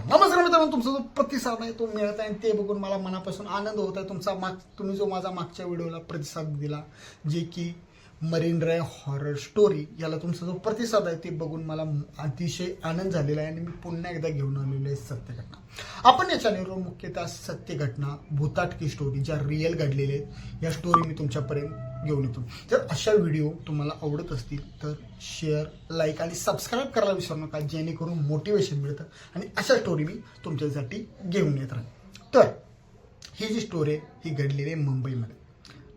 तर नमस्कार मित्रांनो तुमचा जो प्रतिसाद आहे तो मिळत आहे आणि ते बघून मला मनापासून आनंद होत आहे. तुमचा माग तुम्ही जो माझा मागच्या व्हिडिओला प्रतिसाद दिला जे की मरीन ड्राय हॉरर स्टोरी याला तुमचा जो प्रतिसाद आहे ते बघून मला अतिशय आनंद झालेला आहे आणि मी पुन्हा एकदा घेऊन आलेलो आहे सत्य घटना आपण या चॅनलवर मुख्यतः सत्य घटना भूताटकी स्टोरी ज्या रिअल घडलेल्या आहेत या स्टोरी मी तुमच्यापर्यंत घेऊन येतो. जर अशा व्हिडिओ तुम्हाला आवडत असतील तर शेअर लाईक आणि सबस्क्राईब करायला विसरू नका जेणेकरून मोटिवेशन मिळतं आणि अशा स्टोरी मी तुमच्यासाठी घेऊन येत राहील तर ही जी स्टोरी आहे ही घडलेली आहे मुंबईमध्ये.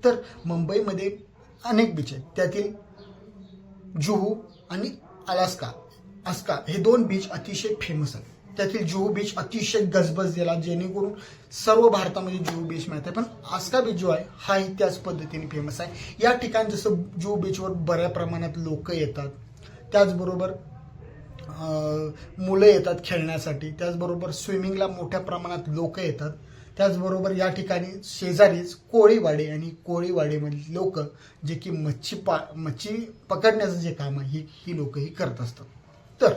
तर मुंबईमध्ये अनेक बीच. आहेत त्यातील जुहू आणि अलास्का. अस्का हे दोन बीच अतिशय फेमस आहेत. त्यातील जुहू बीच अतिशय गजबजलेला जेणेकरून सर्व भारतामध्ये जुहू बीच माहिती आहे. पण आस्का बीच जो आहे हा त्याच पद्धतीने फेमस आहे. या ठिकाणी जसं जुहू बीचवर बऱ्या प्रमाणात लोक येतात त्याचबरोबर मुलं येतात खेळण्यासाठी. त्याचबरोबर स्विमिंगला मोठ्या प्रमाणात लोक येतात. त्याचबरोबर या ठिकाणी शेजारीच कोळीवाडे आणि कोळीवाडेमधील लोक जे की मच्छी पा मच्छी पकडण्याचं जे काम आहे ही ही लोक ही करत असतात. तर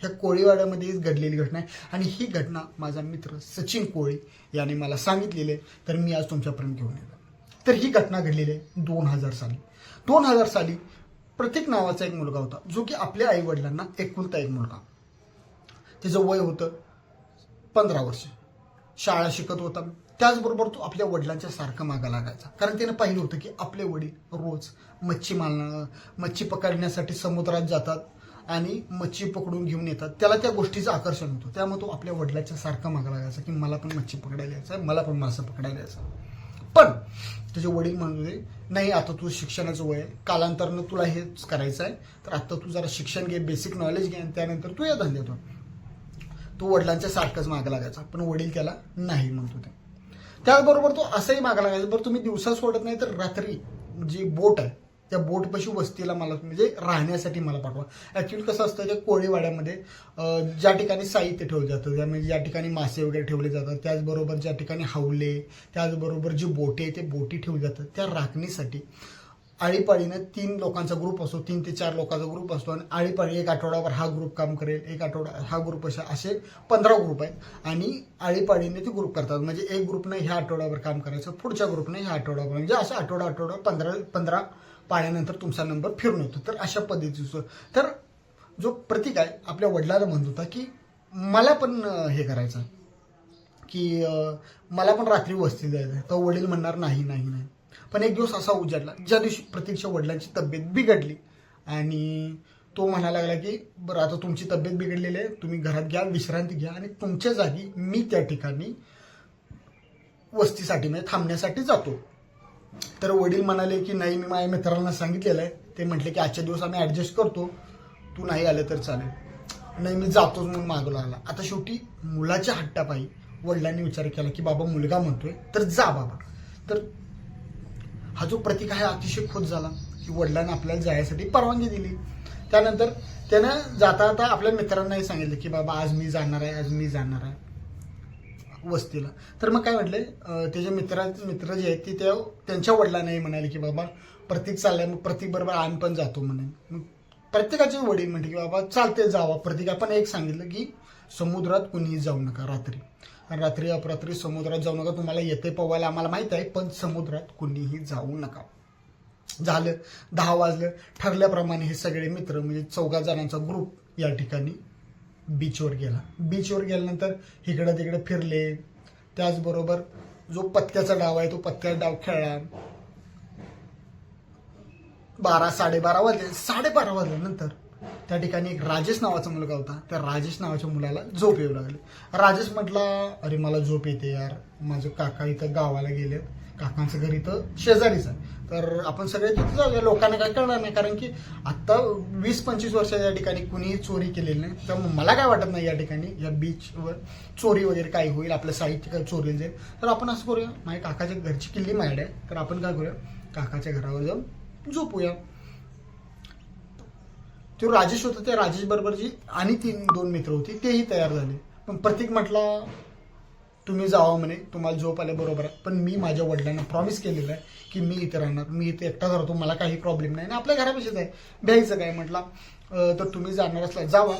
ह्या कोळीवाड्यामध्येच घडलेली घटना आहे आणि ही घटना माझा मित्र सचिन कोळी याने मला सांगितलेली आहे. तर मी आज तुमच्यापर्यंत घेऊन येतो. तर ही घटना घडलेली आहे दोन हजार साली. दोन हजार साली प्रतीक नावाचा एक मुलगा होता जो की आपल्या आई वडिलांना एकुलता एक मुलगा. त्याचं वय होतं पंधरा वर्ष. शाळा शिकत होता. त्याचबरोबर तो आपल्या वडिलांच्या सारखं मागा लागायचा. कारण त्यानं पाहिलं होतं की आपले वडील रोज मच्छी मारणं मच्छी पकडण्यासाठी समुद्रात जातात आणि मच्छी पकडून घेऊन येतात. त्याला त्या गोष्टीचं आकर्षण होतं. त्यामुळे तो आपल्या वडिलांच्या सारखं मागा लागायचा की मला पण मच्छी पकडायला यायचं मला पण मासं पकडायला यायचं पण तुझे वडील म्हणजे नाही आता तू शिक्षणाचं वय कालांतरनं कालांतरानं तुला हेच करायचं आहे तर आता तू जरा शिक्षण घे बेसिक नॉलेज घे आणि त्यानंतर तू या धंद्यात तो वडिलांच्या सारखंच माग लागायचा. पण वडील त्याला नाही म्हणत होते. त्याचबरोबर तो असंही माग लागायचा बरं तुम्ही दिवसा सोडत नाही तर रात्री जी बोट आहे त्या बोटपाशी वस्तीला मला म्हणजे राहण्यासाठी मला पाठवा. ऍक्च्युली कसं असतं त्या कोळीवाड्यामध्ये ज्या ठिकाणी साहित्य ठेवलं जातं त्या म्हणजे ज्या ठिकाणी मासे वगैरे ठेवले जातात त्याचबरोबर ज्या ठिकाणी हावले त्याचबरोबर जी बोटे आहे ते बोटी ठेवली जातात त्या राखणीसाठी आळीपाळीनं तीन लोकांचा ग्रुप असतो तीन ते चार लोकांचा ग्रुप असतो आणि आळीपाळी एक आठवड्यावर हा ग्रुप काम करेल एक आठवडा हा ग्रुप असे असे पंधरा ग्रुप आहेत. आणि आळीपाळीने ते ग्रुप करतात. म्हणजे एक ग्रुपनं ह्या आठवड्यावर काम करायचं पुढच्या ग्रुपने ह्या आठवड्यावर म्हणजे असं आठवडा आठवडा पंधरा पंधरा पाळ्यानंतर तुमचा नंबर फिरून येतो. तर अशा पद्धतीचं. तर जो प्रतीक आहे आपल्या वडिलाला म्हणत होता की मला पण हे करायचं की मला पण रात्री वस्ती जायचं आहे तर वडील म्हणणार नाही नाही नाही. पण एक दिवस असा उजाडला ज्या दिवशी प्रतीकच्या वडिलांची तब्येत बिघडली आणि तो म्हणायला लागला की बरं आता तुमची तब्येत बिघडलेली आहे तुम्ही घरात घ्या विश्रांती घ्या आणि तुमच्या जागी मी त्या ठिकाणी वस्तीसाठी म्हणजे थांबण्यासाठी जातो. तर वडील म्हणाले की नाही मी माझ्या मित्रांना सांगितलेलं आहे. ते म्हटले की आजच्या दिवस आम्ही ऍडजस्ट करतो. तू नाही आलं तर चालेल. नाही मी जातोच म्हणून मागू लागला. आता शेवटी मुलाच्या हट्टापायी वडिलांनी विचार केला की बाबा मुलगा म्हणतोय तर जा बाबा. तर हा जो प्रतीक आहे अतिशय खोत झाला. की वडिलांना आपल्याला जायसाठी परवानगी दिली. त्यानंतर त्यानं जाता जाता आपल्या मित्रांनाही सांगितलं की बाबा आज मी जाणार आहे आज मी जाणार आहे. वस्तीला. तर मग काय म्हटले? त्याचे मित्र मित्र जे आहेत ते त्या त्यांच्या वडिलांनाही म्हणाले की बाबा प्रतीक चाललाय मग प्रतीक बरोबर आम्ही पण जातो म्हणे. मग प्रत्येकाचे वडील म्हणते की बाबा चालते जावा. प्रतीक आपण एक सांगितलं की समुद्रात कुणीही जाऊ नका रात्री. रात्री अपरात्री समुद्रात जाऊ नका तुम्हाला येते पवायला आम्हाला माहीत आहे पण समुद्रात कुणीही जाऊ नका. झालं दहा वाजलं ठरल्याप्रमाणे हे सगळे मित्र म्हणजे चौघा जणांचा ग्रुप या ठिकाणी बीचवर गेला. बीचवर गेल्यानंतर इकडं तिकडे फिरले. त्याचबरोबर जो पत्त्याचा डाव आहे तो पत्त्याचा डाव खेळला. बारा साडेबारा वाजले. साडेबारा वाजल्यानंतर त्या ठिकाणी एक राजेश नावाचा मुलगा होता. त्या राजेश नावाच्या मुलाला झोप येऊ लागली. राजेश म्हटला अरे मला झोप येते यार. माझं काका इथं गावाला गेले काकांचं घर इथं शेजारीच आहे. तर आपण सगळे तिथे जाऊया. लोकांना काय कळणार नाही. कारण की आता वीस पंचवीस वर्ष या ठिकाणी कुणीही चोरी केलेली नाही. तर मला काय वाटत नाही या ठिकाणी या बीचवर चोरी वगैरे काय होईल. आपलं साहित्य काय चोरीला जाईल. तर आपण असं करूया. माझ्या काकाच्या घरची किल्ली माझ्याकडे आहे. तर आपण काय करूया? काकाच्या घरावर जाऊन झोपूया. तो राजेश होता त्या राजेश बरोबर जी आणि तीन दोन मित्र होती तेही तयार झाले. पण प्रतीक म्हटला तुम्ही जावा म्हणे तुम्हाला झोप आले बरोबर आहे. पण मी माझ्या वडिलांना प्रॉमिस केलेलं आहे की मी इथे राहणार मी इथे एकटाच राहतो मला काही प्रॉब्लेम नाही. आणि आपल्या घरापाशीच आहे. भ्यायचं काय? म्हटला तर तुम्ही जाणार असला जावा.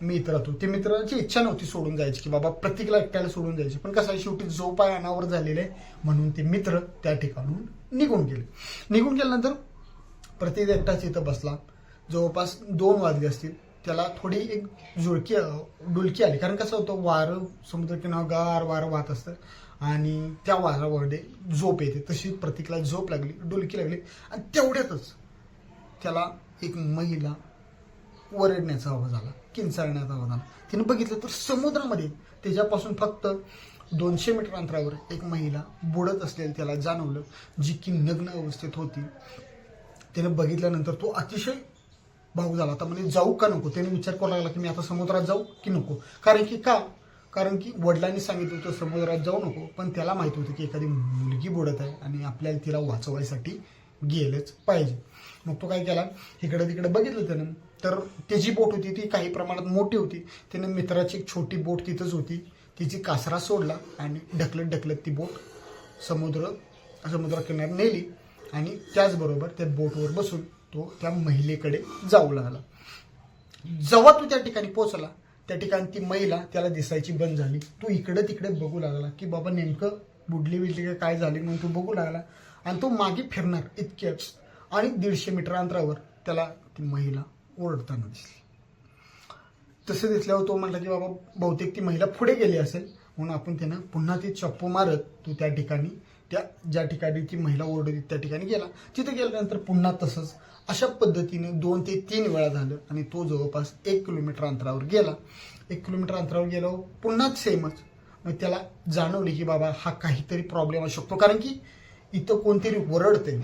मी इथं राहतो. ते मित्राची इच्छा नव्हती सोडून जायची की बाबा प्रत्येकाला एकट्याला सोडून जायची. पण कसं आहे शेवटी जो पाय अनावर झालेले आहे. म्हणून ते मित्र त्या ठिकाणून निघून गेले. निघून गेल्यानंतर प्रत्येक एकटाच इथं बसला. जवळपास दोन वाजले असतील त्याला थोडी एक जुळकी डुलकी आली. कारण कसं होतं वारं समुद्रकिनार गार वारं वाहत असतं आणि त्या वारामध्ये झोप येते. तशी प्रतीकला झोप लागली डुलकी लागली आणि तेवढ्यातच त्याला एक महिला ओरडण्याचा आवाज आला किंचाळण्याचा आवाज आला. तिने बघितलं तर समुद्रामध्ये त्याच्यापासून फक्त दोनशे मीटर अंतरावर एक महिला बुडत असलेली त्याला जाणवलं जी की नग्न अवस्थेत होती. त्याने बघितल्यानंतर तो अतिशय भाऊ झाला. आता म्हणजे जाऊ का नको? त्याने विचार करू लागला की मी आता समुद्रात जाऊ की नको? कारण की का? कारण की वडिलांनी सांगितलं होतं समुद्रात जाऊ नको. पण त्याला माहिती होतं की एखादी मुलगी बुडत आहे आणि आपल्याला तिला वाचवायसाठी गेलंच पाहिजे. मग तो काय केला? इकडे तिकडे बघितलं त्यानं. तर त्याची बोट होती ती काही प्रमाणात मोठी होती. त्यानं मित्राची एक छोटी बोट तिथंच होती. तिची कासरा सोडला आणि ढकलत ढकलत ती बोट समुद्र समुद्रकिनार नेली आणि त्याचबरोबर त्या बोटवर बसून तो त्या महिलेकडे जाऊ लागला. जेव्हा तो त्या ठिकाणी पोहोचला त्या ठिकाणी ती महिला त्याला दिसायची बंद झाली. तो इकडे तिकडे बघू लागला की बाबा नेमकं बुडली बिडली काय झाली म्हणून तो बघू लागला. आणि तो मागे फिरणार इतक्याच आणि दीडशे मीटर अंतरावर त्याला ती महिला ओरडताना दिसली. तसं दिसल्यावर तो म्हटला की बाबा बहुतेक ती महिला पुढे गेली असेल. म्हणून आपण त्यानं पुन्हा ती चप्पू मारत तो त्या ठिकाणी त्या ज्या ठिकाणी ती महिला ओरडली त्या ठिकाणी गेला. तिथे गेल्यानंतर पुन्हा तसंच अशा पद्धतीने दोन ते तीन वेळा झालं आणि तो जवळपास एक किलोमीटर अंतरावर गेला. एक किलोमीटर अंतरावर गेल्यावर पुन्हा सेमच. मग त्याला जाणवले की बाबा हा काहीतरी प्रॉब्लेम असू शकतो. कारण की इथं कोणतरी ओरडते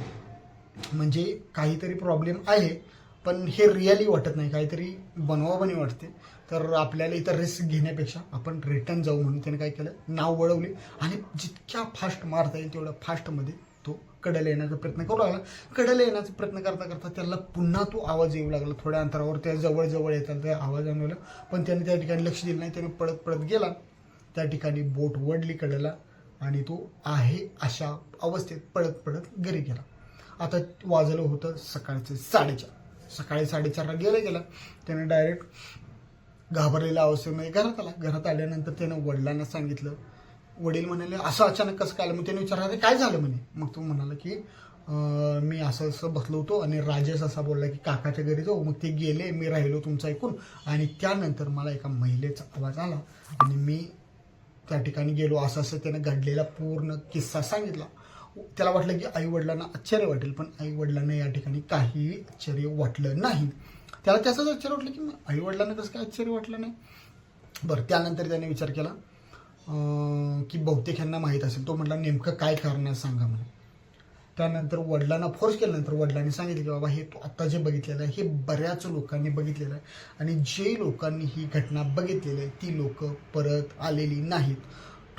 म्हणजे काहीतरी प्रॉब्लेम आहे. पण हे रिअली वाटत नाही. काहीतरी बनवाबनी वाटते. तर आपल्याला इथं रिस्क घेण्यापेक्षा आपण रिटर्न जाऊ म्हणून त्याने काय केलं? नाव वळवले. आणि जितक्या फास्ट मारता येईल तेवढ्या फास्टमध्ये तो कडेला येण्याचा प्रयत्न करू लागला. कडेला येण्याचा प्रयत्न करता करता त्याला पुन्हा तो आवाज येऊ लागला. थोड्या अंतरावर त्या जवळ जवळ येतात त्या आवाज आणवला पण त्याने त्या ठिकाणी लक्ष दिलं नाही. त्याने पळत पळत गेला. त्या ठिकाणी बोट वडली कडेला आणि तो आहे अशा अवस्थेत पळत पळत घरी गेला. आता वाजलं होतं सकाळचे साडेचार. सकाळी साडेचारला गेला गेला. त्याने डायरेक्ट घाबरलेल्या अवस्थेमध्ये घरात आला. घरात आल्यानंतर त्यानं वडिलांना सांगितलं. वडील म्हणाले असं अचानक कसं काय आलं? मग त्याने विचारलं काय झालं? म्हणे. मग तो म्हणाला की मी असं असं बसलो होतो आणि राजेश असा बोलला की काकाच्या घरी जाऊ. मग ते गेले मी राहिलो तुमचं ऐकून. आणि त्यानंतर मला एका महिलेचा आवाज आला आणि मी त्या ठिकाणी गेलो असं असं त्यानं घडलेला पूर्ण किस्सा सांगितला. त्याला वाटलं की आई वडिलांना आश्चर्य वाटेल पण आई वडिलांना या ठिकाणी काहीही आश्चर्य वाटलं नाही. त्याला त्याचंच आश्चर्य वाटलं की आई वडिलांना कसं काय आश्चर्य वाटलं नाही? बरं त्यानंतर त्याने विचार केला की बहुतेक ह्यांना माहीत असेल. तो म्हटला नेमकं काय कारण आहे सांगा म्हणे त्यानंतर वडिलांना फोर्स केल्यानंतर वडिलांनी सांगितलं की बाबा हे तू आत्ता जे बघितलेलं आहे हे बऱ्याच लोकांनी बघितलेलं आहे. आणि जे लोकांनी ही घटना बघितलेली आहे ती लोक परत आलेली नाहीत.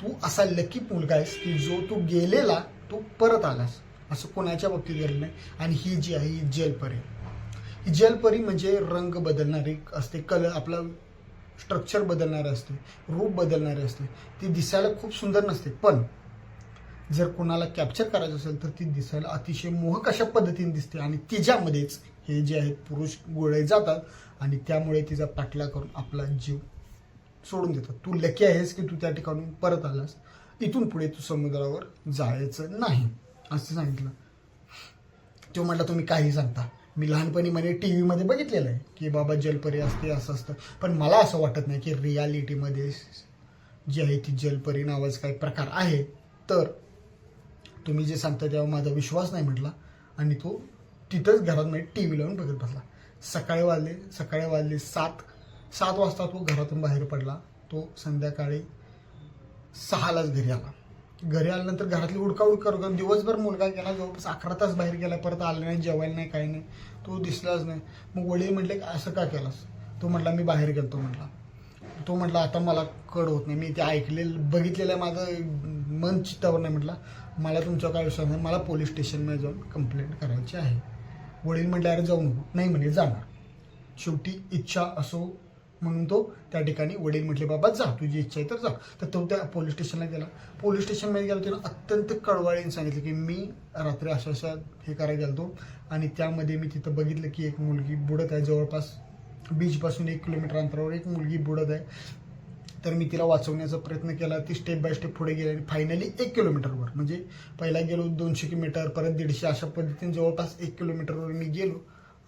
तू असा लकी मुलगा आहेस की जो तू गेलेला तू परत आलास. असं कोणाच्या बाबतीत झालं नाही. आणि ही जी आहे ही जलपरी ही जलपरी म्हणजे रंग बदलणारी असते कलर आपला स्ट्रक्चर बदलणारे असते रूप बदलणारे असते. ती दिसायला खूप सुंदर नसते पण जर कोणाला कॅप्चर करायचं असेल तर ती दिसायला अतिशय मोहक अशा पद्धतीने दिसते आणि तिच्यामध्येच हे जे आहेत पुरुष गोळे जातात आणि त्यामुळे तिचा पाठला करून आपला जीव सोडून देतात. तू लकी आहेस की तू त्या ठिकाणून परत आलास? इथून पुढे तू समुद्रावर जायचं नाही. असं सांगितलं. तो म्हटला तुम्ही काही सांगता. मी लहानपणी म्हणे टी व्हीमध्ये बघितलेलं आहे की बाबा जलपरी असते असं असतं. पण मला असं वाटत नाही की रियालिटीमध्ये जी आहे ती जलपरी नावाचा काही प्रकार आहे. तर तुम्ही जे सांगता तेव्हा माझा विश्वास नाही म्हटला आणि तो तिथंच घरात म्हणजे टी व्ही लावून बघत बसला. सकाळी वाजले सकाळी वाजले सात सात वाजता तो घरातून बाहेर पडला. तो संध्याकाळी सहालाच घरी आला. घरी आल्यानंतर घरातली उडकाउड करून दिवसभर मुलगा गेला जवळपास अकरा तास बाहेर गेला परत आला नाही जेवायला नाही काही नाही. तो दिसलाच नाही. मग वडील म्हटले असं का केलास? तो म्हटला मी बाहेर गेलतो म्हटला. तो म्हटला आता मला कळ होत नाही. मी ते ऐकलेलं बघितलेलं माझं मन चित्तावर नाही म्हटला. मला तुमचा काय विश्वास नाही. मला पोलीस स्टेशनमध्ये जाऊन कंप्लेंट करायची आहे. वडील म्हटलं अरे जाऊ नको. नाही म्हणे जाणार. शेवटी इच्छा असो म्हणून तो त्या ठिकाणी वडील म्हटले बाबा जा. तुझी इच्छा आहे तर जा. तर तो त्या पोलीस स्टेशनला गेला. पोलीस स्टेशनमध्ये गेला त्यानं अत्यंत कळवाळीने सांगितलं की मी रात्री अशा अशा हे करायला गेलो आणि त्यामध्ये मी तिथं बघितलं की एक मुलगी बुडत आहे. जवळपास बीचपासून एक किलोमीटर अंतरावर एक मुलगी बुडत आहे. तर मी तिला वाचवण्याचा प्रयत्न केला. ती स्टेप बाय स्टेप पुढे गेली आणि फायनली एक किलोमीटरवर म्हणजे पहिला गेलो दोनशे किलोमीटर परत दीडशे अशा पद्धतीने जवळपास एक किलोमीटरवर मी गेलो.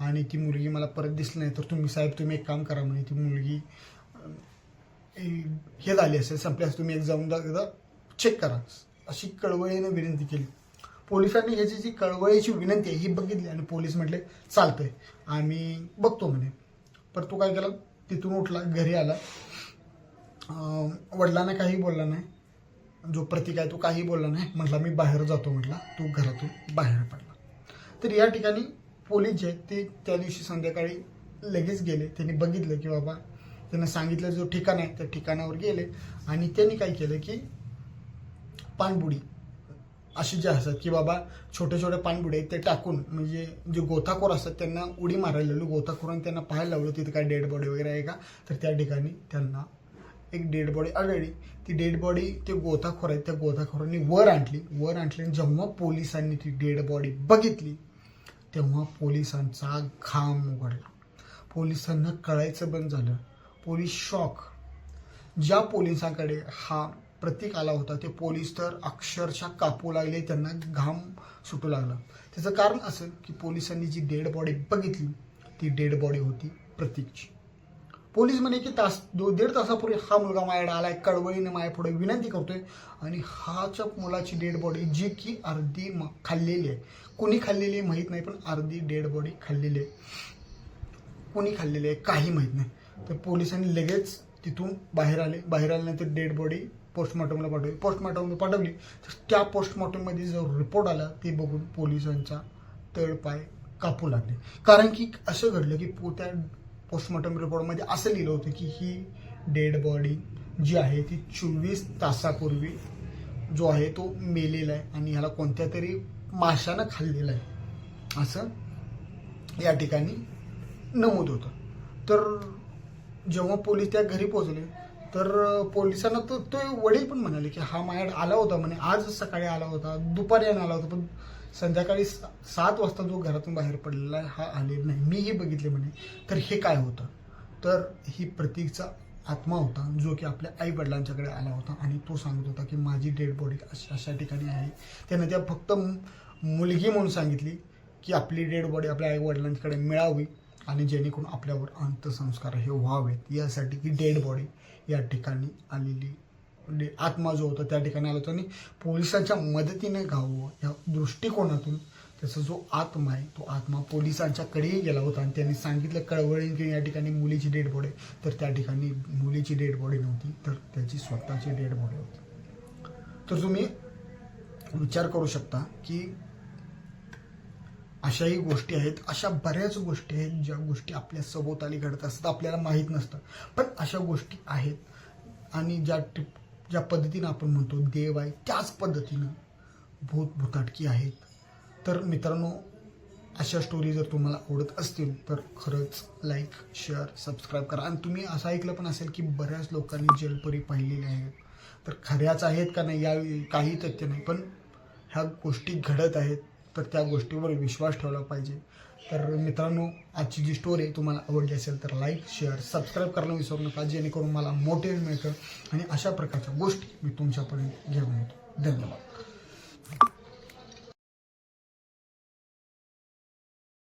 आणि ती मुलगी मला परत दिसली नाही. तर तुम्ही साहेब तुम्ही एक काम करा म्हणे ती मुलगी हे झाली असेल संपल्यास तुम्ही एक जाऊन एकदा चेक करा. अशी कळवळीने विनंती केली. पोलिसांनी ह्याची जी कळवळीची विनंती आहे ही बघितली आणि पोलीस म्हटले चालतंय आम्ही बघतो म्हणे. पर तो काय केला? तिथून उठला घरी आला. वडिलांना काही बोलला नाही. जो प्रतीक आहे तो काही बोलला नाही. म्हटला मी बाहेर जातो म्हटला. तो घरातून बाहेर पडला. तर या ठिकाणी पोलीस जे आहेत ते त्या दिवशी संध्याकाळी लगेच गेले. त्यांनी बघितलं की बाबा त्यांना सांगितलं जो ठिकाण आहे त्या ठिकाणावर गेले. आणि त्यांनी काय केलं की पाणबुडी असे जे असतात की बाबा छोटे छोटे पाणबुडे ते टाकून म्हणजे जे गोताखोर असतात त्यांना उडी मारायला लावली. गोताखोरांनी त्यांना पाहायला लावलं. तिथे काय डेड बॉडी वगैरे आहे का? तर त्या ठिकाणी त्यांना एक डेड बॉडी आढळली ती डेड बॉडी ते गोताखोर आहेत. त्या गोताखोरांनी वर आणली. वर आणली आणि जेव्हा पोलिसांनी ती डेड बॉडी बघितली तेव्हा पोलिसांचा घाम उघडला. पोलिसांना कळायचं बंद झालं. पोलीस शॉक ज्या पोलिसांकडे हा प्रतीक आला होता ते पोलीस तर अक्षरशः कापू लागले त्यांना घाम सुटू लागला. त्याचं कारण असं की पोलिसांनी जी डेड बॉडी बघितली ती डेड बॉडी होती प्रतीकची. पोलीस म्हणे की तास दो दीड तासापूर्वी हा मुलगा माझ्याकडे आलाय कळवळीने माझ्या पुढे विनंती करतोय आणि हाच्या मुलाची डेड बॉडी जी की अर्धी म- खाल्लेली आहे. कुणी खाल्लेली आहे माहीत नाही पण अर्धी डेड बॉडी खाल्लेली आहे. कोणी खाल्लेली आहे काही माहीत नाही. तर पोलिसांनी लगेच तिथून बाहेर आले. बाहेर आल्यानंतर डेड बॉडी पोस्टमॉर्टमला पाठवली. पोस्टमॉर्टमला पाठवली. तर त्या पोस्टमॉर्टममध्ये जो रिपोर्ट आला ते बघून पोलिसांचा तळपाय कापू लागले. कारण की असं घडलं की पो त्या पोस्टमॉर्टम रिपोर्टमध्ये असं लिहिलं होतं की ही डेड बॉडी जी आहे ती चोवीस तासापूर्वी जो आहे तो मेलेला आहे आणि ह्याला कोणत्या तरी माशानं खाल्लेला आहे. असं या ठिकाणी नमूद होतं. तर जेव्हा पोलीस त्या घरी पोहोचले तर पोलिसांना तो तो वडील पण म्हणाले की हा माझ्याकडे आला होता म्हणे. आज सकाळी आला होता दुपारी आला होता पण संध्याकाळी सा- सात वाजता जो घरातून बाहेर पडलेला आहे हा आलेला नाही. मीही बघितले म्हणे. तर हे काय होतं? तर ही प्रतीकचा आत्मा होता जो की आपल्या आई वडिलांच्याकडे आला होता आणि तो सांगत होता की माझी डेड बॉडी अशा अशा ठिकाणी आहे. त्यानं त्या फक्त मुलगी म्हणून सांगितली की आपली डेड बॉडी आपल्या आई वडिलांकडे मिळावी आणि जेणेकरून आपल्यावर अंत्यसंस्कार हे व्हावेत. यासाठी की डेड बॉडी या ठिकाणी आलेली म्हणजे आत्मा जो होता त्या ठिकाणी आला होता. आणि पोलिसांच्या मदतीने गावं या दृष्टिकोनातून त्याचा जो आत्मा आहे तो आत्मा पोलिसांच्याकडेही गेला होता. आणि त्यांनी सांगितलं कळवळीने की या ठिकाणी मुलीची डेड बॉडी तर त्या ठिकाणी मुलीची डेड बॉडी नव्हती तर त्याची स्वतःची डेड बॉडी होती. तर तुम्ही विचार करू शकता की अशाही गोष्टी आहेत. अशा बऱ्याच गोष्टी आहेत ज्या गोष्टी आपल्या सभोवताली घडत असतात आपल्याला माहीत नसतं पण अशा गोष्टी आहेत. आणि ज्या टिप ज्या पद्धतीनं आपण म्हणतो देव आहे त्याच पद्धतीनं भूत भूताटकी आहेत. तर मित्रांनो अशा स्टोरी जर तुम्हाला आवडत असतील तर खरंच लाईक शेअर सबस्क्राईब करा. आणि तुम्ही असं ऐकलं पण असेल की बऱ्याच लोकांनी जलपरी पाहिलेले आहेत. तर खऱ्याच आहेत का नाही या काही तथ्य नाही. पण ह्या गोष्टी घडत आहेत तर त्या गोष्टीवर विश्वास ठेवला पाहिजे. तर मित्रांनो आजची जी स्टोरी आहे तुम्हाला आवडली असेल तर लाईक शेअर सबस्क्राईब करायला विसरू नका. जेणेकरून मला मोटिवेट मिळतं आणि अशा प्रकारच्या गोष्टी मी तुमच्यापर्यंत घेऊन येतो. धन्यवाद.